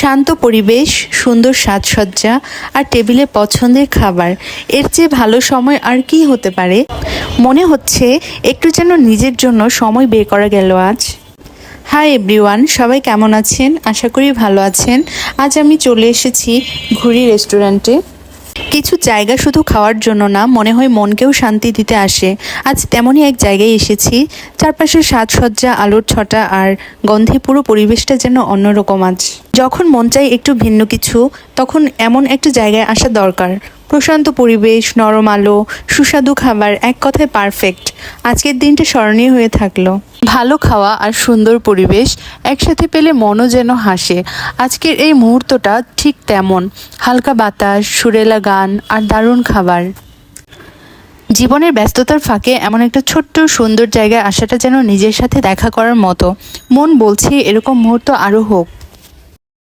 শান্ত পরিবেশ, সুন্দর সাজসজ্জা আর টেবিলে পছন্দের খাবার। এর চেয়ে ভালো সময় আর কি হতে পারে? মনে হচ্ছে একটু যেন নিজের জন্য সময় বের করা গেল আজ। হাই এভরিওয়ান, সবাই কেমন আছেন? আশা করি ভালো আছেন। আজ আমি চলে এসেছি ঘুরি রেস্টুরেন্টে। কিছু জায়গা শুধু খাওয়ার জন্য না, মনে হয় মনকেও শান্তি দিতে আসে। আজ তেমনই এক জায়গায় এসেছি, চারপাশে সাজসজ্জা, আলোর ছটা আর গন্ধে পুরো পরিবেশটা যেন অন্যরকম আজ। যখন মন চাই একটু ভিন্ন কিছু, তখন এমন একটা জায়গায় আসা দরকার। প্রশান্ত পরিবেশ, নরম আলো, সুস্বাদু খাবার, এক কথায় পারফেক্ট আজকের দিনটা স্মরণীয় হয়ে থাকল। ভালো খাওয়া আর সুন্দর পরিবেশ একসাথে পেলে মনও যেন হাসে। আজকের এই মুহূর্তটা ঠিক তেমন। হালকা বাতাস, সুরেলা গান আর দারুণ খাবার। জীবনের ব্যস্ততার ফাঁকে এমন একটা ছোট্ট সুন্দর জায়গায় আসাটা যেন নিজের সাথে দেখা করার মতো। মন বলছে এরকম মুহূর্ত আরও হোক।